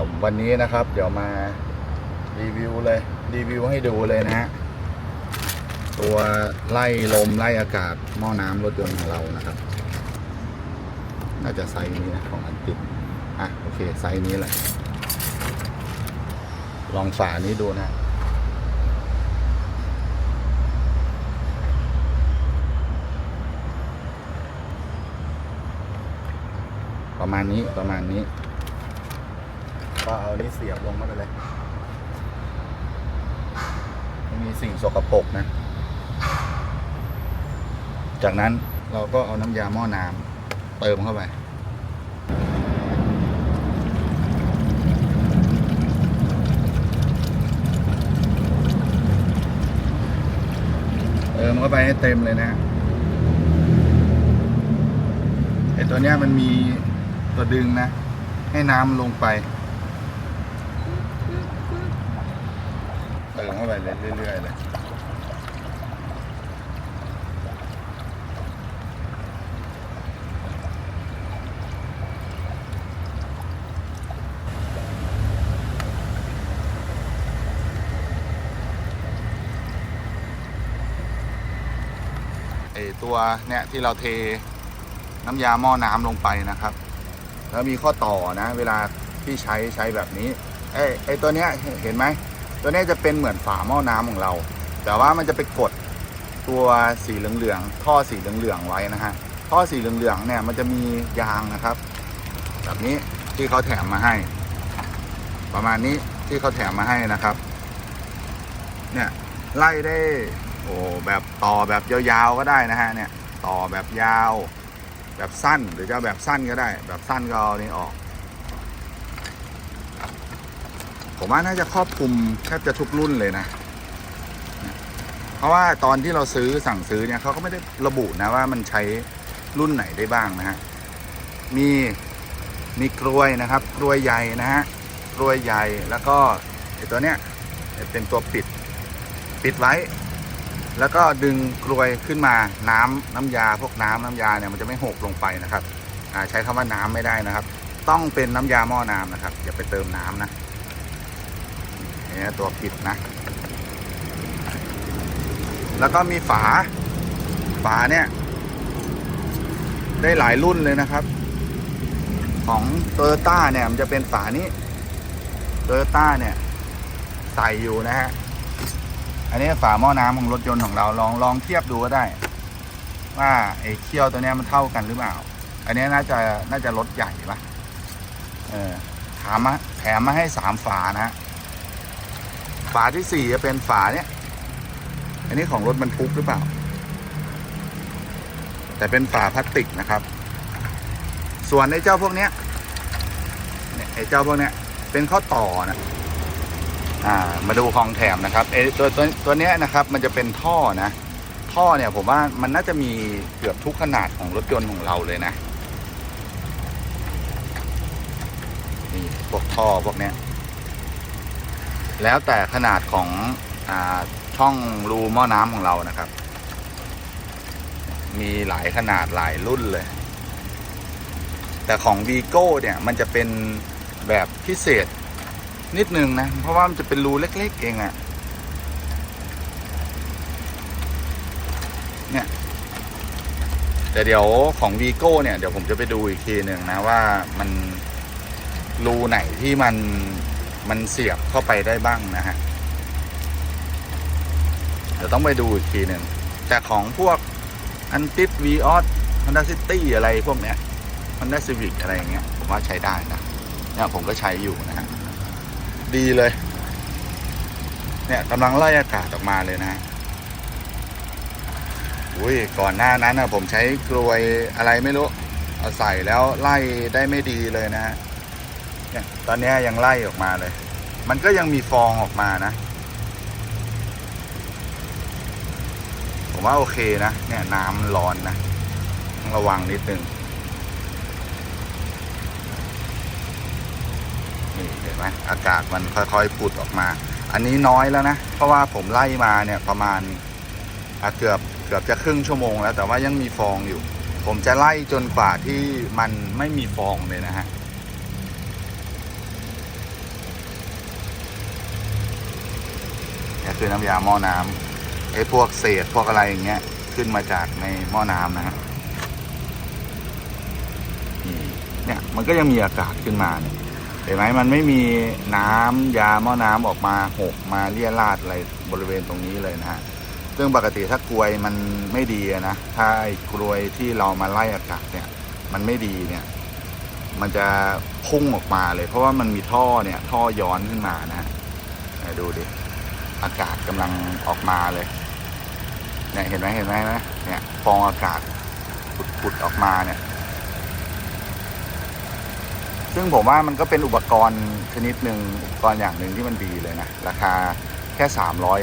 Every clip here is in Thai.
ดี๋ยววันนี้นะครับ เดี๋ยวมารีวิวเลย รีวิวให้ดูเลยนะฮะตัวไล่ลมไล่อากาศหม้อน้ำรถยนต์ของเรานะครับ น่าจะไซส์นี้นะของอันติดอะโอเคไซส์นี้แหละ ลองฝานี้ดูนะประมาณนี้ประมาณนี้ ก็เอานี้เสียบลงไม่เป็นไรไม่มีสิ่งสกปรกนะ จากนั้นเราก็เอาน้ำยาหม้อน้ำเติมเข้าไปเติมเข้าไปให้เต็มเลยนะไอตัวเนี้ยมันมีตัวดึงนะ ให้น้ำลงไป เข้าไปเลยเรื่อยๆเลยตัวเนี่ยที่เราเทน้ำยาหม้อน้ำลงไปนะครับ แล้วมีข้อต่อนะ เวลาที่ใช้ใช้แบบนี้ไอไอตัวเนี้ยเห็นไหม ตัวนี้จะเป็นเหมือนฝาหม้อน้ำของเรา แต่ว่ามันจะไปกดตัวสีเหลืองๆท่อสีเหลืองๆไว้นะฮะท่อสีเหลืองๆเนี่ยมันจะมียางนะครับ แบบนี้ที่เขาแถมมาให้ ประมาณนี้ที่เขาแถมมาให้นะครับ เนี่ยไล่ได้โอ้แบบต่อแบบยาวๆก็ได้นะฮะเนี่ยต่อแบบยาว แบบสั้นหรือจะแบบสั้นก็ได้ แบบสั้นก็เอานี่ออก ผมว่าน่าจะครอบคลุมแทบจะทุกรุ่นเลยนะ เพราะว่าตอนที่เราซื้อสั่งซื้อเนี่ยเขาก็ไม่ได้ระบุนะว่ามันใช้รุ่นไหนได้บ้างนะฮะ มีมีกลวยนะครับกลวยใหญ่นะฮะกลวยใหญ่แล้วก็ไอตัวเนี้ยเป็นตัวปิดปิดไว้ แล้วก็ดึงกลวยขึ้นมาน้ำน้ำยาพวกน้ำน้ำยาเนี่ยมันจะไม่หกลงไปนะครับใช้คำว่าน้ำไม่ได้นะครับ ต้องเป็นน้ำยาหม้อน้ำนะครับอย่าไปเติมน้ำนะ นี่ยตัวปิดนะ แล้วก็มีฝา ฝาเนี่ย ได้หลายรุ่นเลยนะครับ ของโตโยต้าเนี่ย มันจะเป็นฝานี้โตโยต้าเนี่ย ใส่อยู่นะฮะ อันนี้ฝาหม้อน้ำของรถยนต์ของเราลองลองเทียบดูก็ได้ ว่าไอ้เคี่ยวตัวเนี้ยมันเท่ากันหรือเปล่า อันนี้น่าจะน่าจะรถใหญ่ปะเออถามมาแถมมาให้สามฝานะฮะ ฝาที่สี่จะเป็นฝาเนี้ยอันนี้ของรถบรรทุกหรือเปล่า แต่เป็นฝาพลาสติกนะครับ ส่วนไอ้เจ้าพวกเนี้ยไอ้เจ้าพวกเนี้ยเป็นข้อต่อนะอ่า มาดูของแถมนะครับเอตัวตัวตัวเนี้ยนะครับ มันจะเป็นท่อนะ ท่อเนี่ยผมว่ามันน่าจะมีเกือบทุกขนาดของรถยนต์ของเราเลยนะนี่พวกท่อพวกเนี้ย แล้วแต่ขนาดของอช่องรูหม้อน้ำของเรานะครับ มีหลายขนาดหลายรุ่นเลย แต่ของวีโก้เนี่ย มันจะเป็นแบบพิเศษนิดนึงนะ เพราะว่ามันจะเป็นรูเล็ก ๆ เองอะเนี่ยแต่เดี๋ยวของวีโก้เนี่ย เดี๋ยวผมจะไปดูอีกทีหนึ่งนะว่ามันรูไหนที่มัน มันเสียบเข้าไปได้บ้างนะฮะ เดี๋ยวต้องไปดูอีกทีหนึ่ง แต่ของพวกอันติดวีออสฮอนด้าซิตี้อะไรพวกเนี้ยฮอนด้าซีวิกอะไรอย่างเงี้ยผมว่าใช้ได้นะเนี่ยผมก็ใช้อยู่นะฮะ ดีเลย เนี่ยกำลังไล่อากาศออกมาเลยนะอุ้ยก่อนหน้านั้นนะผมใช้กลวยอะไรไม่รู้ เอาใส่แล้วไล่ได้ไม่ดีเลยนะฮะ เนี่ยตอนนี้ยังไล่ออกมาเลย มันก็ยังมีฟองออกมานะ ผมว่าโอเคนะ เนี่ยน้ำมันร้อนนะต้องระวังนิดนึงนี่เห็นไหมอากาศมันค่อยๆผุดออกมา อันนี้น้อยแล้วนะ เพราะว่าผมไล่มาเนี่ยประมาณเกือบเกือบจะครึ่งชั่วโมงแล้วแต่ว่ายังมีฟองอยู่ ผมจะไล่จนกว่าที่มันไม่มีฟองเลยนะฮะ คือน้ำยาหม้อน้ำไอ้พวกเศษพวกอะไรอย่างเงี้ยขึ้นมาจากในหม้อน้ำนะฮะเนี่ยมันก็ยังมีอากาศขึ้นมาเนี่ยเห็นไหมมันไม่มีน้ำยาหม้อน้ำออกมาหกมาเลี่ยราดอะไรบริเวณตรงนี้เลยนะฮะซึ่งปกติถ้ากลวยมันไม่ดีนะถ้าไอ้กลวยที่เรามาไล่อากาศเนี่ย มันไม่ดีเนี่ย มันจะพุ่งออกมาเลย เพราะว่ามันมีท่อเนี่ย ท่อย้อนขึ้นมานะฮะดูดิ อากาศกำลังออกมาเลยเนี่ยเห็นไหมเห็นไหมนะเนี่ยฟองอากาศผุดๆออกมาเนี่ย ซึ่งผมว่ามันก็เป็นอุปกรณ์ชนิดหนึ่งอุปกรณ์อย่างหนึ่งที่มันดีเลยนะ ราคาแค่สามร้อย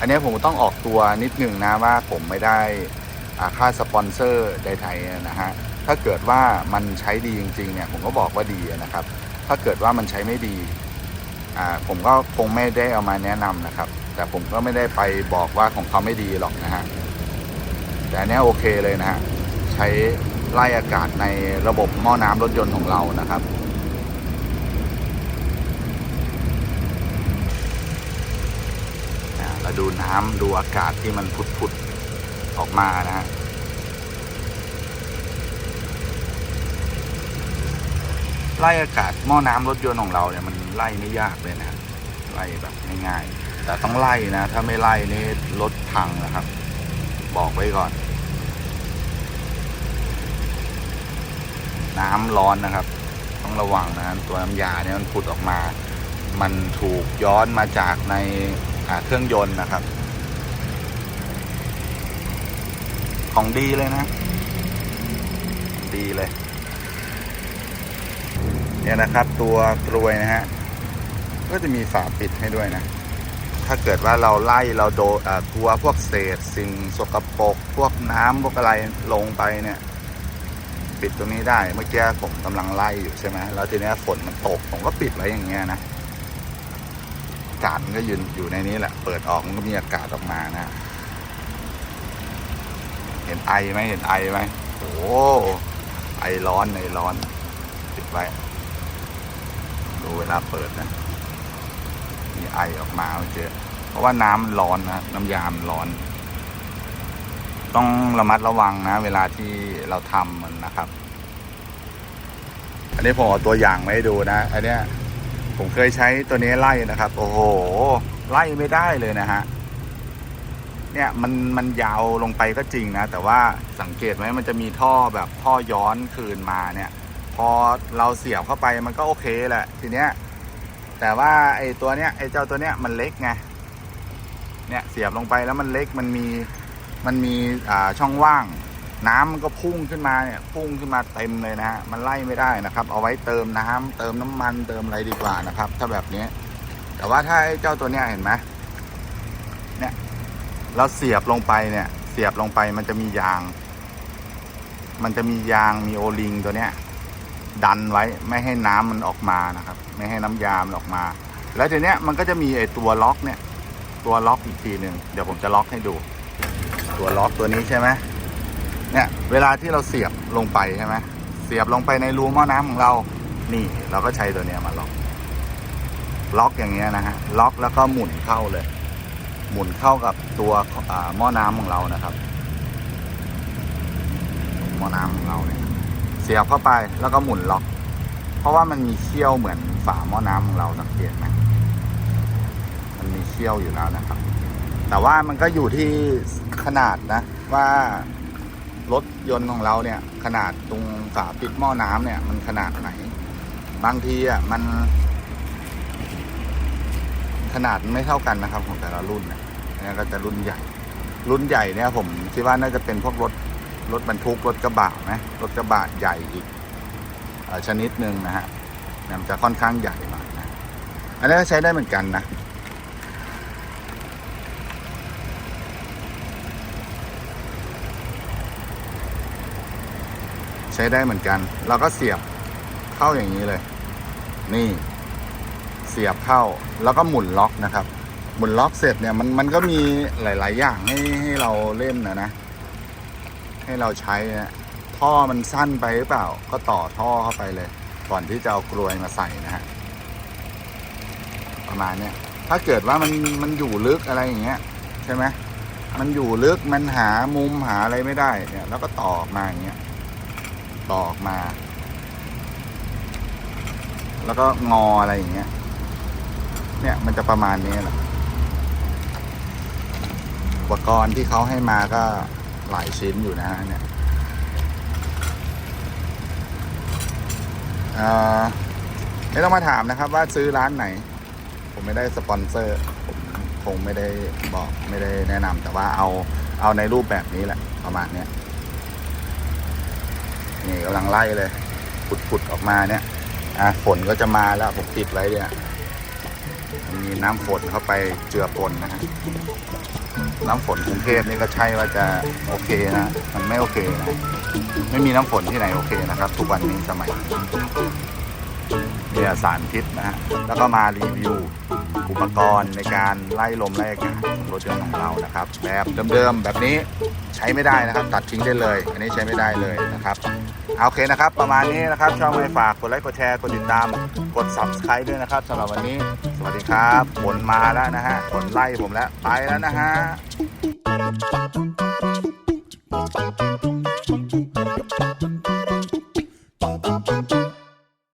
อันนี้ผมต้องออกตัวนิดหนึ่งนะว่าผมไม่ได้ค่าสปอนเซอร์ใดๆนะฮะ ถ้าเกิดว่ามันใช้ดีจริงๆเนี่ยผมก็บอกว่าดีนะครับ ถ้าเกิดว่ามันใช้ไม่ดี อ่าผมก็คงไม่ได้เอามาแนะนำนะครับ แต่ผมก็ไม่ได้ไปบอกว่าของเขาไม่ดีหรอกนะฮะแต่อันเนี้ยโอเคเลยนะฮะใช้ไล่อากาศในระบบหม้อน้ำรถยนต์ของเรานะครับ เราดูน้ำดูอากาศที่มันผุดๆออกมานะฮะ ไล่อากาศหม้อน้ำรถยนต์ของเราเนี่ยมันไล่ไม่ยากเลยนะไล่แบบง่ายๆแต่ต้องไล่นะ ถ้าไม่ไล่นี่รถพังนะครับ บอกไว้ก่อน น้ำร้อนนะครับ ต้องระวังนะตัวน้ำยาเนี่ยมันผุดออกมา มันถูกย้อนมาจากในเครื่องยนต์นะครับ ของดีเลยนะ ดีเลย เนี่ยนะครับ ตัวกรวยนะฮะก็จะมีฝาปิดให้ด้วยนะ ถ้าเกิดว่าเราไล่เราโดนอ่ากลัวพวกเศษสิ่งสกปรกพวกน้ำพวกอะไรลงไปเนี่ย ปิดตรงนี้ได้เมื่อกี้ผมกำลังไล่อยู่ใช่ไหมแล้วทีนี้ฝนมันตกผมก็ปิดไว้อย่างเงี้ยนะอากาศมันก็ยืนอยู่ในนี้แหละ เปิดออกมันก็มีอากาศออกมานะ เห็นไอไหมเห็นไอไหมโอ้ไอร้อนไอร้อนปิดไว้ ดูเวลาเปิดนะ มีไอออกมาเมื่อเพราะว่าน้ำร้อนนะ น้ำยามร้อน ต้องระมัดระวังนะ เวลาที่เราทำมันนะครับ อันนี้ผมเอาตัวอย่างมาให้ดูนะ อันเนี้ยผมเคยใช้ตัวนี้ไล่นะครับ โอ้โห ไล่ไม่ได้เลยนะฮะเนี่ยมันมันยาวลงไปก็จริงนะ แต่ว่าสังเกตไหมมันจะมีท่อแบบท่อย้อนคืนมาเนี่ย พอเราเสียบเข้าไปมันก็โอเคแหละทีเนี้ย แต่ว่าไอ้ตัวเนี้ยไอ้เจ้าตัวเนี้ยมันเล็กไงเนี่ยเสียบลงไปแล้วมันเล็กมันมีมันมีอ่าช่องว่าง น้ำมันก็พุ่งขึ้นมาเนี่ยพุ่งขึ้นมาเต็มเลยนะฮะมันไล่ไม่ได้นะครับ เอาไว้เติมน้ำเติมน้ำมันเติมอะไรดีกว่านะครับ ถ้าแบบนี้ แต่ว่าถ้าไอ้เจ้าตัวเนี้ยเห็นไหมเนี่ยเราเสียบลงไปเนี่ย เสียบลงไปมันจะมียาง มันจะมียางมีโอลิงตัวเนี้ย ดันไว้ไม่ให้น้ำมันออกมานะครับ ไม่ให้น้ำยามันออกมา แล้วทีเนี้ยมันก็จะมีไอ้ตัวล็อกเนี่ย ตัวล็อกอีกทีหนึ่งเดี๋ยวผมจะล็อกให้ดู ตัวล็อกตัวนี้ใช่ไหมเนี่ยเวลาที่เราเสียบลงไปใช่ไหมเสียบลงไปในรูหม้อน้ำของเรา นี่เราก็ใช้ตัวเนี้ยมาล็อก ล็อกอย่างเงี้ยนะฮะล็อกแล้วก็หมุนเข้าเลย หมุนเข้ากับตัวหม้อน้ำของเรานะครับ หม้อน้ำของเราเนี่ย เสียบเข้าไปแล้วก็หมุนล็อก เพราะว่ามันมีเขี้ยวเหมือนฝาหม้อน้ำของเราสังเกตไหมมันมีเขี้ยวอยู่แล้วนะครับ แต่ว่ามันก็อยู่ที่ขนาดนะ ว่ารถยนต์ของเราเนี่ย ขนาดตรงฝาปิดหม้อน้ำเนี่ย มันขนาดไหน บางทีอะมัน ขนาดไม่เท่ากันนะครับ ของแต่ละรุ่นนะนนี้ก็จะรุ่นใหญ่ รุ่นใหญ่เนี่ยผมคิดว่าน่าจะเป็นพวกรถ รถบรรทุกรถกระบะนะรถกระบะใหญ่อีกอชนิดหนึ่งนะฮะนี่มันจะค่อนข้างใหญ่หน่อยนะอันนี้ก็ใช้ได้เหมือนกันนะใช้ได้เหมือนกัน เราก็เสียบเข้าอย่างนี้เลย นี่ เสียบเข้าแล้วก็หมุนล็อกนะครับ หมุนล็อกเสร็จเนี่ยมันมันก็มีหลาย ๆ อย่างให้ให้เราเล่นนะนะ ให้เราใช้นะท่อมันสั้นไปหรือเปล่า ก็ต่อท่อเข้าไปเลย ก่อนที่จะเอากลวยมาใส่นะฮะประมาณเนี้ยถ้าเกิดว่ามันมันอยู่ลึกอะไรอย่างเงี้ยใช่ไหมมันอยู่ลึกมันหามุมหาอะไรไม่ได้เนี่ย แล้วก็ต่อมาอย่างเงี้ยต่อมา แล้วก็งออะไรอย่างเงี้ย เนี่ยมันจะประมาณนี้แหละอุปกรณ์ที่เขาให้มาก็ หลายชิ้นอยู่นะฮะเนี่ยไม่ต้องมาถามนะครับว่าซื้อร้านไหน ผมไม่ได้สปอนเซอร์ ผมคงไม่ได้บอกไม่ได้แนะนำแต่ว่าเอาเอาในรูปแบบนี้แหละ ประมาณเนี้ยนี่กำลังไล่เลยปุดๆออกมาเนี่ย อะฝนก็จะมาแล้วผมติดไว้เนี่ย มีน้ำฝนเข้าไปเจือปนนะฮะน้ำฝนกรุงเทพนี่ก็ใช่ว่าจะโอเคนะมันไม่โอเคนะไม่มีน้ำฝนที่ไหนโอเคนะครับ ทุกวันนี้สมัยเนี่ยสารพิษนะฮะแล้วก็มารีวิวอุปกรณ์ในการไล่ลมไล่อากาศรถยนต์ของเรานะครับ แบบเดิมๆแบบนี้ใช้ไม่ได้นะครับ ตัดทิ้งได้เลย อันนี้ใช้ไม่ได้เลยนะครับ โอเคนะครับ ประมาณนี้นะครับชอบไม่ฝากกดไลค์กดแชร์กดติดตามกด subscribe ด้วยนะครับสำหรับวันนี้ สวัสดีครับฝนมาแล้วนะฮะฝนไล่ผมแล้วไปแล้วนะฮะ